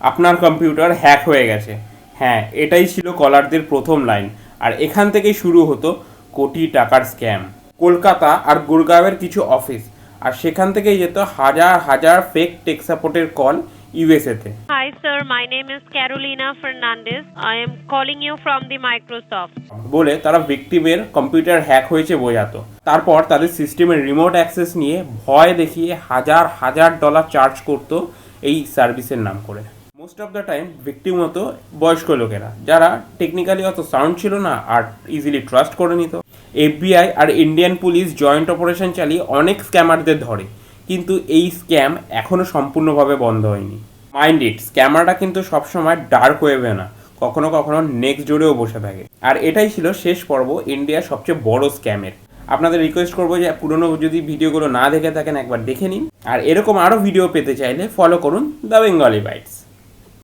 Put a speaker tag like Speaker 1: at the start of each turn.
Speaker 1: আপনার computer hack হয়ে গেছে। হ্যাঁ এটাই ছিল কলারদের প্রথম লাইন। আর এখান থেকেই শুরু হতো কোটি টাকার স্ক্যাম। কলকাতা আর গুরগাঁওয়ের কিছু অফিস। আর সেখান থেকেই যেত হাজার হাজার ফেক টেক সাপোর্টের কল ইউএসএতে
Speaker 2: Hi, sir. My name is Carolina Fernandez. I am calling you from the Microsoft.
Speaker 1: বলে তারা ভিকটিমের কম্পিউটার হ্যাক হয়েছে বোঝাতো। তারপর তাদের সিস্টেমের রিমোট অ্যাক্সেস নিয়ে ভয় দেখিয়ে হাজার হাজার ডলার চার্জ করতো এই সার্ভিসের নাম করে। Most of the time victim বয়স্ক লোকেরা, যারা টেকনিক্যালি অত সাউন্ড ছিল না আর ইজিলি ট্রাস্ট করে নিত। এফবিআই আর ইন্ডিয়ান পুলিশ জয়েন্ট অপারেশন চালিয়ে অনেক স্ক্যামারদের ধরে। কিন্তু এই স্ক্যাম এখনও সম্পূর্ণভাবে বন্ধ হয়নি। মাইন্ড ইট স্ক্যামাররা কিন্তু সবসময় ডার্ক ওয়েবে না, কখনো কখনো নেক্সট জোরেও বসে থাকে। আর এটাই ছিল শেষ পর্ব ইন্ডিয়ার সবচেয়ে বড় স্ক্যামের আপনাদের রিকোয়েস্ট করব যে পুরনো যদি ভিডিওগুলো না দেখে থাকেন একবার দেখে নিন। আর এরকম আরও ভিডিও পেতে চাইলে ফলো করুন দ্য বেঙ্গলি বাইটস